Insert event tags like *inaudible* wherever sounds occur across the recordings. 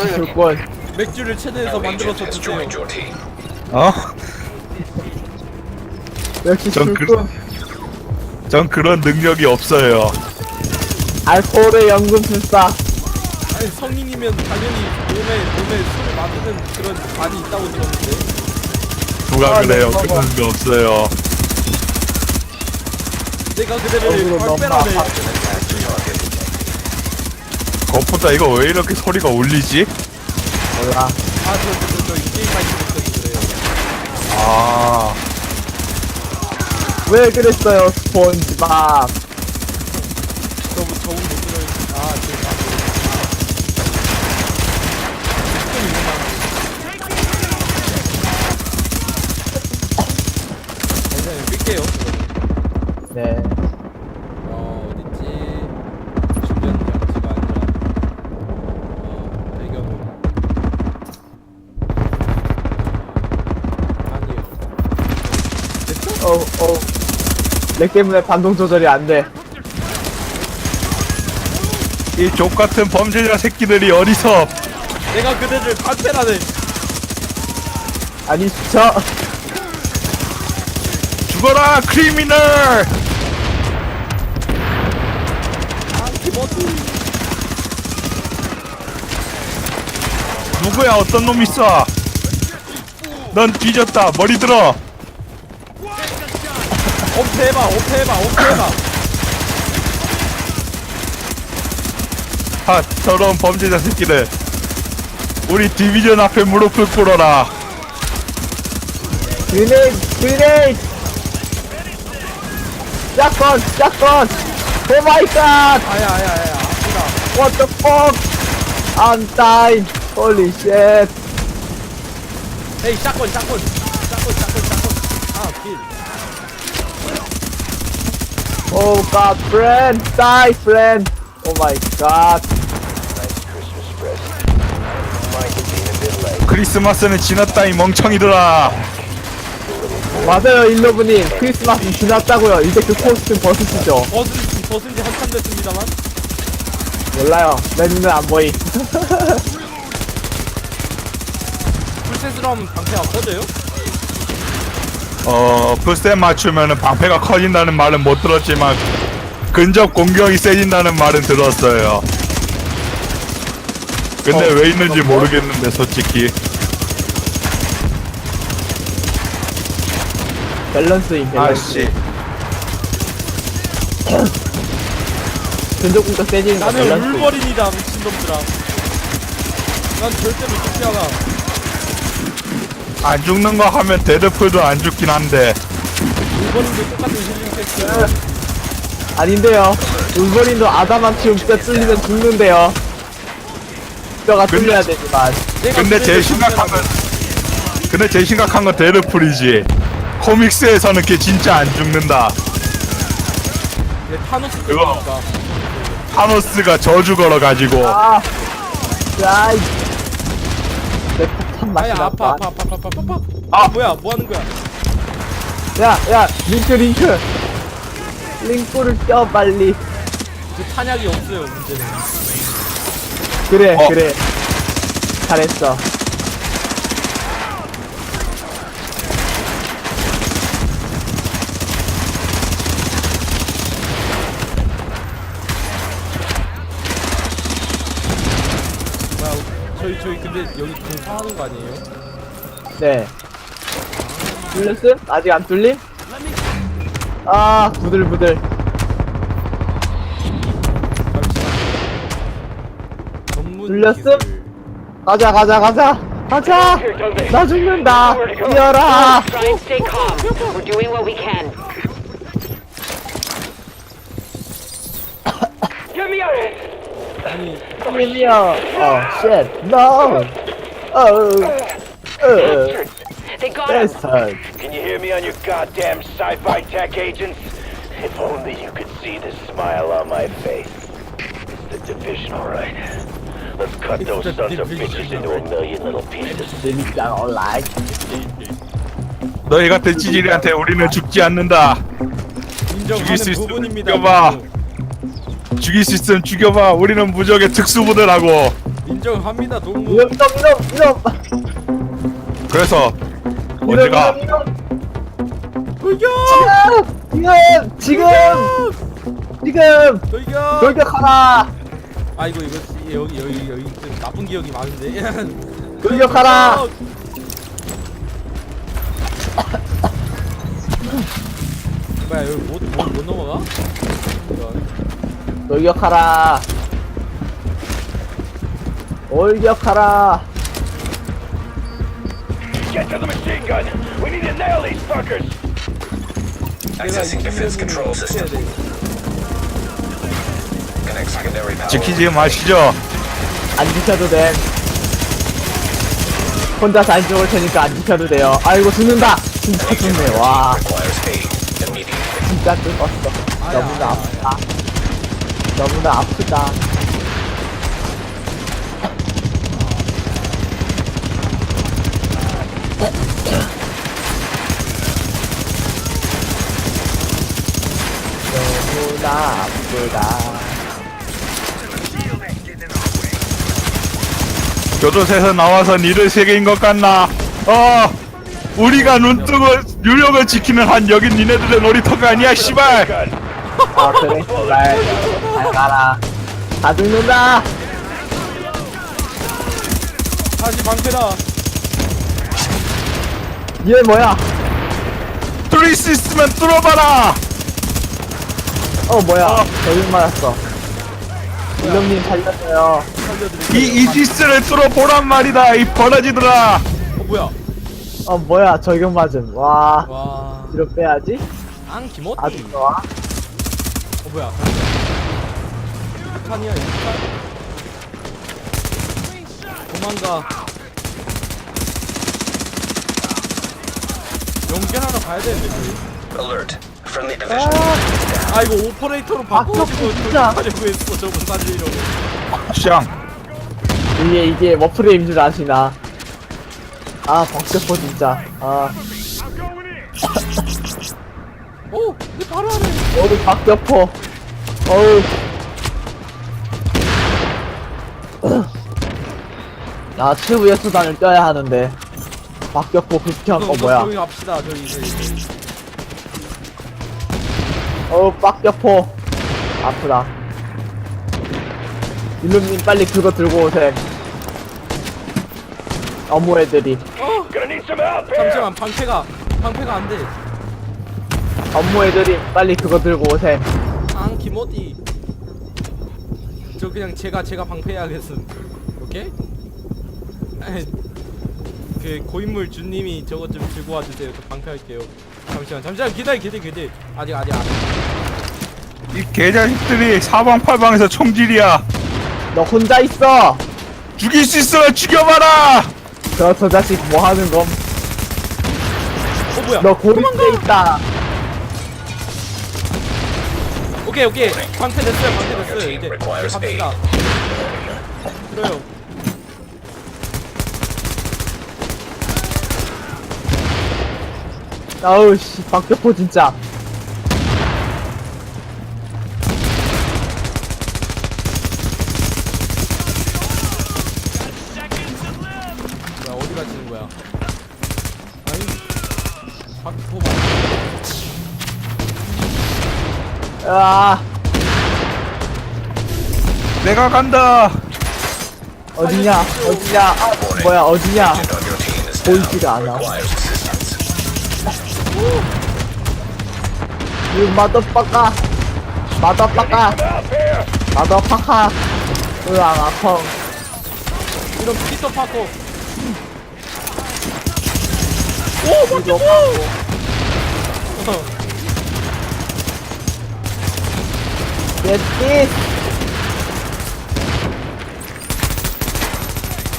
역시 술꾼. 맥주를 체내에서 만들어서 드세요. 어? 역시 전 술꾼. 전 그런 능력이 없어요. 알코올의 연금술사. 아니 성인이면 당연히 몸에 몸에 술을 만드는 그런 반이 있다고 들었는데 누가 아, 그래요? 네, 그런 거 없어요. 내가 얼굴은 그대를 너무 아파. 그것보다 이거 왜 이렇게 소리가 울리지? 몰라. 아저저저 게임 많이 못해서 그래요 아, 왜 그랬어요, 스폰지밥. 너무 적응 못 들어요 아저 그냥 끌게요 네. 어 어딨지 주변 장치가 아니라 어 배경을 아니요 됐 어? 어, 어. 렉 때문에 반동 조절이 안 돼. 이 족같은 범죄자 새끼들이 어디서 내가 그대를 발빼라네 아니, 저, 죽어라 크리미널! 아 누구야 어떤 놈 있어? 넌 뒤졌다 머리 들어 옵해봐 옵해봐 옵해봐 하 더러운 범죄자 새끼들 우리 디비전 앞에 무릎을 꿇어라 그레이드, 그레이드! 샷건, 샷건! 오 마이 갓! 아야 아야 아야 아프다 What the fuck? I'm dying. Holy shit. 에이 샷건 샷건 샷건 샷건 샷건 아길 Oh god, friend. Die, friend. Oh my god. 크리스마스는 지났다 이 멍청이들아 맞아요, 일러브님. 크리스마스 지났다고요. 이제 그 코스튬 벗으시죠. 벗은 벗은 지 한참 됐습니다만 몰라요. 내 눈에 안 보이. 하면 방패 안 꺼져요? 어 풀셋 맞추면은 방패가 커진다는 말은 못 들었지만 근접 공격이 세진다는 말은 들었어요. 근데 어, 왜 있는지 모르겠는데 솔직히. 밸런스인 밸런스. 아씨. *coughs* 근접 공격 세지는 거 나는 밸런스. 울버린이다 미친놈들아. 난 절대로 죽지 않아 안 죽는 거 하면 데드풀도 안 죽긴 한데 울버린도 똑같은 힐링 팩트 아닌데요. 울버린도 아담한티움 뼈 뚫리면 죽는데요. 뼈가 근데- 뚫려야 되지만. 내가 근데 제 그대를 심각한 건. 근데 제일 심각한 건 데드풀이지 코믹스에서는 걔 진짜 안 죽는다 얘 타노스 그거. 타노스가 저주 걸어가지고 아, 야 이. 내 폭탄 아야 아파. 아파 아파 아파 아파 아파 아. 아 뭐야 뭐 하는 거야 야, 야, 링크, 링크. 링크를 껴 빨리. 그 탄약이 없어요 문제는 그래, 어. 그래. 잘했어. 뭐야 저희 저희 근데 여기 공사하는 거 아니에요? 네. 뚫렸음? 아직 안 뚫림? 아, 부들부들. 잠시만 전문 눌렸음? 기술. 가자, 가자, 가자. 가자! 나 죽는다! 뛰어라! Try and stay calm. We're doing what we can. 아니 힘이야! 어, shit, no! 어, 어, They got him. bastard. Can you hear me on your goddamn sci-fi tech agents? If only you could see the smile on my face. It's the division, all right. Let's cut those sons of bitches into a million little pieces. 재밌다, alright. 너희 같은 찌질이한테 우리는 죽지 않는다 인정하는 수 있으면 부분입니다. 죽여봐. 죽일 수 있으면 죽여봐. 우리는 무적의 특수부대라고. 인정합니다 동무. 이놈 이놈 이놈 그래서 이놈 어디가. 이놈 이놈 돌격! 지금 지금 지금 돌격! 돌격하라. 아 이거 이거 여기 여기 여기 좀 나쁜 기억이 많은데. *laughs* 돌격하라. 돌격! 뭐야 여기 못, 못, 못 넘어가? 이런. 돌격하라 돌격하라 Get to the machine gun. We need to nail these fuckers. 내가 이 defense control system 지키지 마시죠 안 지켜도 돼 혼자서 안 죽을 테니까 안 지켜도 돼요 아이고 죽는다 진짜 죽네 와 진짜 죽었어 너무나 아프다 너무나 아프다. 너무나 아프다. 교도소에서 나와서 니들 세계인 것 같나? 어 우리가 눈뜨고 유력을 지키는 한 여긴 니네들의 놀이터가 아니야 씨발. 아 그래? 잘, 잘 가라. 다 죽는다. 다시 방패다. 얘 뭐야? 뚫릴 수 있으면 뚫어봐라. 어 뭐야? 저기 맞았어. 일lum님 살렸어요. 이 이지스를 뚫어보란 말이다 이 버러지들아. 어 뭐야? 어 뭐야? 저격 맞음. 와. 와. 뒤로 빼야지? 앙키모티 아주 좋아. 어 뭐야 탄이야 이탄 도망가 연결하러 가야 되는데 저희. Alert. Friendly division. 아 이거 오퍼레이터로 바꿔가지고 아, 진짜. 하려고 했어 저거 살리려고 샹 이게 이게 워프레임 줄 아시나 아 박격포 진짜 아 오! 내 바로 안에 어우 박격포 어우. 아 튜브의 수단을 껴야 하는데. 박격포 극혐 어 뭐야? 조용히 갑시다 저희 저희 어우 박격포 아프다. 일lum님 빨리 그거 들고 오셈 어무 애들이. 어! Gonna need some help here. 잠시만 방패가 방패가 안돼 업무 애들이 빨리 그거 들고 오셈 앙키모티 저 그냥 제가 제가 방패해야겠음. 오케이? 아이, 그 고인물 주님이 저거 좀 들고 와주세요. 저 방패할게요. 잠시만 잠시만 기다려 기다려 기다려. 아직 아직 안이 개자식들이 사방팔방에서 총질이야. 너 혼자 있어. 죽일 수 있으면 죽여봐라! 저 저 자식. 뭐 하는 검? 어 뭐야? 너 고립돼 있다. 오케이 오케이. 방패 됐어요 방패 됐어요. 이제 갑시다. 그래요. 아우 씨 박격포 진짜. 뭐야 어디 가시는 거야 아니 박포 봐 아. 내가 간다. 어디냐? 어디냐? 아, 뭐야 어디냐. 보이지가 않아. 이 마더빠까 마더빠까. 마더파카 으앙 아펑. 이런 피터 파커. 이거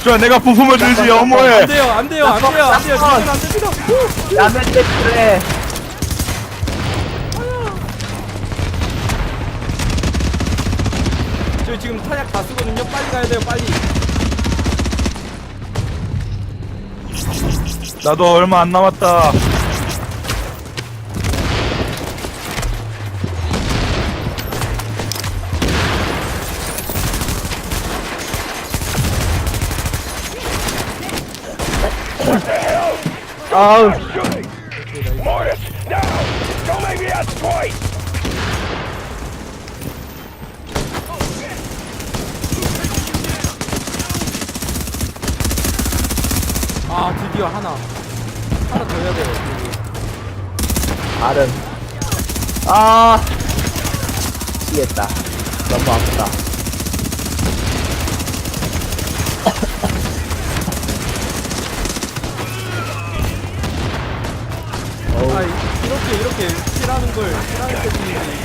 저 내가 부품을 들지 어머해. 안 돼요 안 돼요 안 돼요 안 돼요. 잠깐만. 안 됩니다. 라면 떼트레 저 지금 탄약 다 쓰거든요. 빨리 가야 돼요 빨리. 나도 얼마 안 남았다 아우 Shooting! Mortis, now! Don't make me ask twice! 아 드디어 하나 하나 더 해야 돼요. 다른 아 미치겠다 너무 아프다 아 이렇게 이렇게 킬하는 걸 킬하는 때문에!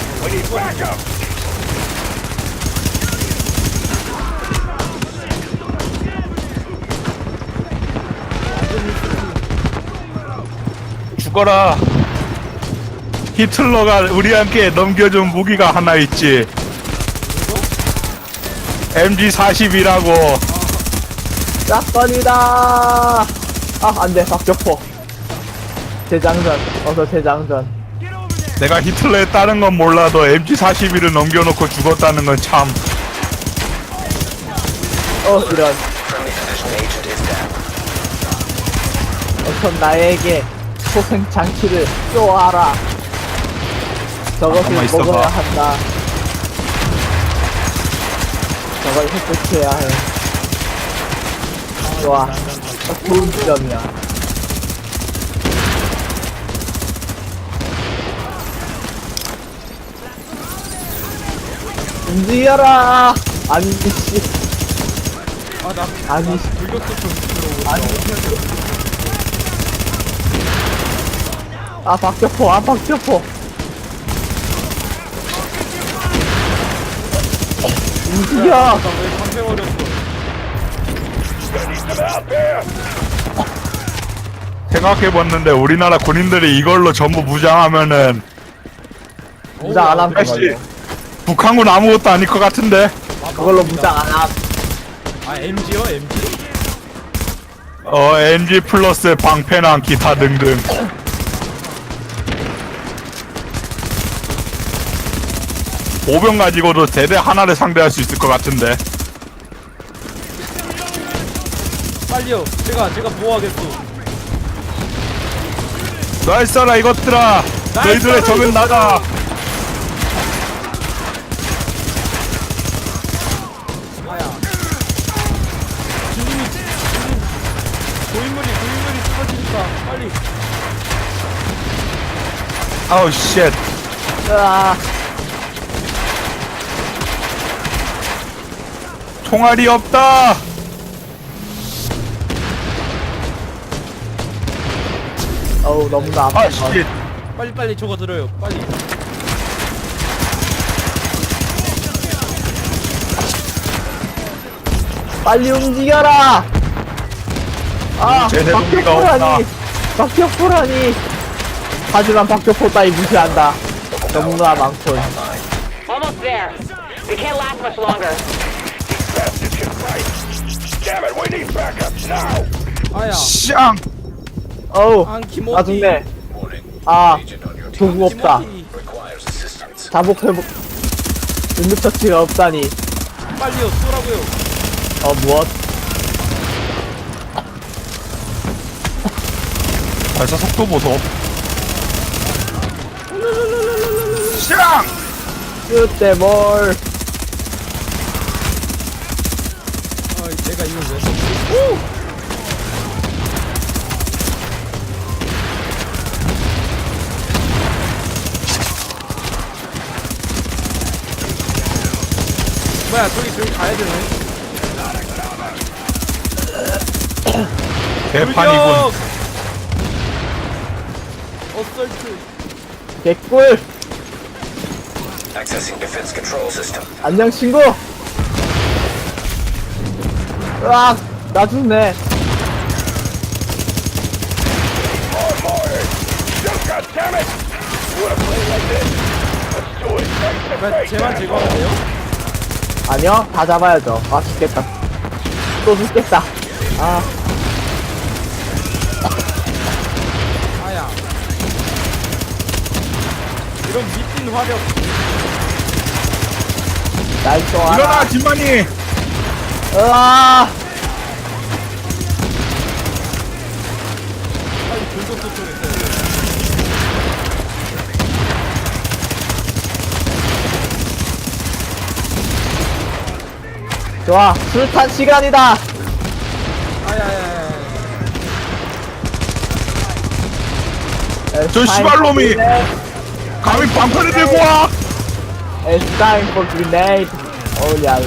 죽어라. 히틀러가 우리한테 넘겨준 무기가 하나 있지. MG40이라고. 짝건이다 아 안돼 박격포 재장전 어서 재장전 내가 히틀러에 따른 건 몰라도 MG41을 넘겨놓고 죽었다는 건 참. 어 이런. 어선 나에게 소생 장치를 쏘아라 저것을 가만히 있어봐. 먹어야 한다 저걸 획득해야 해 좋아 딱 좋은 지점이야 움직여라. 아니 씨. 아나 아니 씨. 좀 아니 아 박격포 아 박격포. 움직여. 나왜 방패 버렸어. Some help here! 생각해봤는데 우리나라 군인들이 이걸로 전부 무장하면은 무장 안 하면 북한군 아무것도 아닐 것 같은데. 그걸로 무장 안 함 아 MG요 MG? 어 MG 플러스 방패랑 기타 등등. 보병 가지고도 대대 하나를 상대할 수 있을 것 같은데. 빨리요 제가 제가 보호하겠소 날 쏴라 이것들아. 너희들의 쏴라, 적은 나다. 주님이 주님 고인물이 고인물이 쓰러지니까 빨리 아우 쉣. 으아 총알이 없다. 어우 너무나 아파 아 쉣. 빨리 빨리 저거 들어요 빨리 빨리 움직여라 아 박격포라니 박격포라니 하지만 박격포 따위 무시한다 너무나 많군 Almost there. We can't last much longer. Bastards can fight! Damn it, we need backup now! 아야 쌍. 어우 안. 아 your team 도구 없다 키모티 requires assistance. 자복 회복 응급처치가 없다니 빨리요 쏘라고요 어 무엇? 발사 속도 보소. 쌍. 그때 뭘? 아 내가 이걸 왜 썼지? 뭐야 저기 저기 가야 되네 개판이군. 어설트 개꿀 Accessing defense control system. 안녕 친구 으악 나 죽네 God damn it! You wanna play like this? Let's do it face to 뭐야 face! 쟤만 제거하면 돼요? 아니요 다 잡아야죠 아 죽겠다 또 죽겠다 아 이런 미친 화력. 날 또한. 일어나 진만이. 으아. 아니 불독 도청 좋아, 술탄 시간이다. 아야야야. 저 씨발놈이. 네. 감히 방패를 들고 와! It's time for grenade oh yeah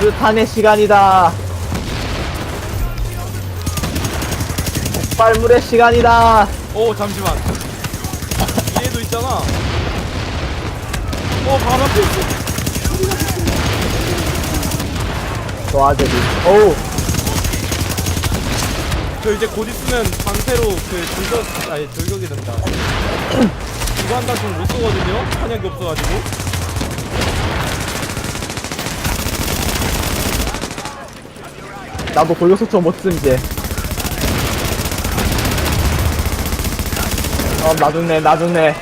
술탄의 시간이다 폭발물의 시간이다 오 잠시만. 얘도 있잖아. 어 바로 앞에 있어. 도와줘리 오우 저 이제 곧 있으면 방패로 그 돌격 아니 돌격이 된다. *clears throat* 이거 한다 좀못 쏘거든요. 탄약이 없어가지고. 나도 골격소총 못쓴 이제 어 나중네 나중네.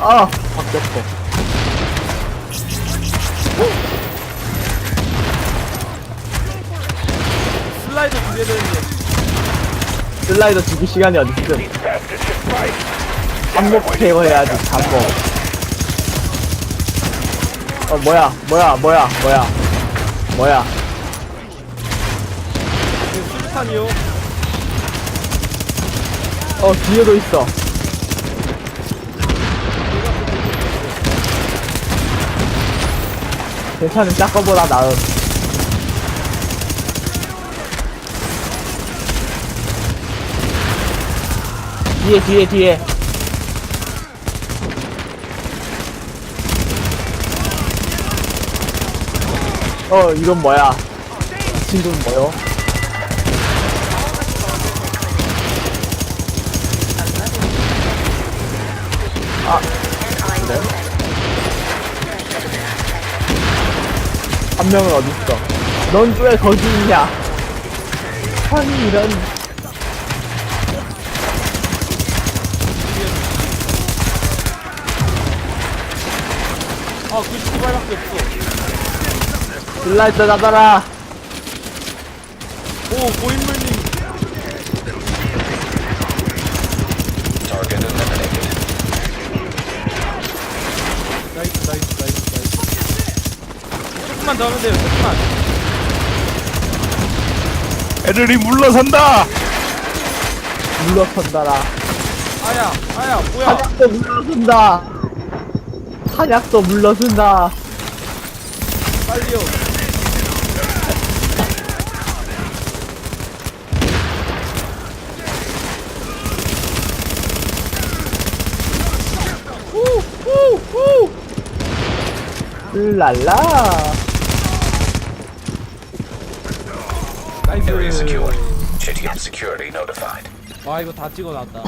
아 바뀌었어 슬라이더 주기 시간이 어딨음. 잠복 케어해야지 잠복 어 뭐야 뭐야 뭐야 뭐야 뭐야 그 수류탄이요. 어 뒤에도 있어 괜찮은 짝거보다 나음 뒤에 뒤에 뒤에 어 이건 뭐야 친구는 뭐요? 한 명은 어딨어? 넌 왜 거기 있냐? 아니 이런 아, 그 시발밖에 없어. 슬라이더 잡아라 오, 고인물님. Target eliminated. 나이스, 나이스, 나이스, 나이스. 조금만 더 하면 돼요, 조금만. 애들이 물러선다! 물러선다라 아야, 아야, 뭐야. 한약도 물러선다 한약도 물러선다 빨리요. 랄라 나이스. Area secure. JTF security notified. 아, 이거 다 찍어놨다.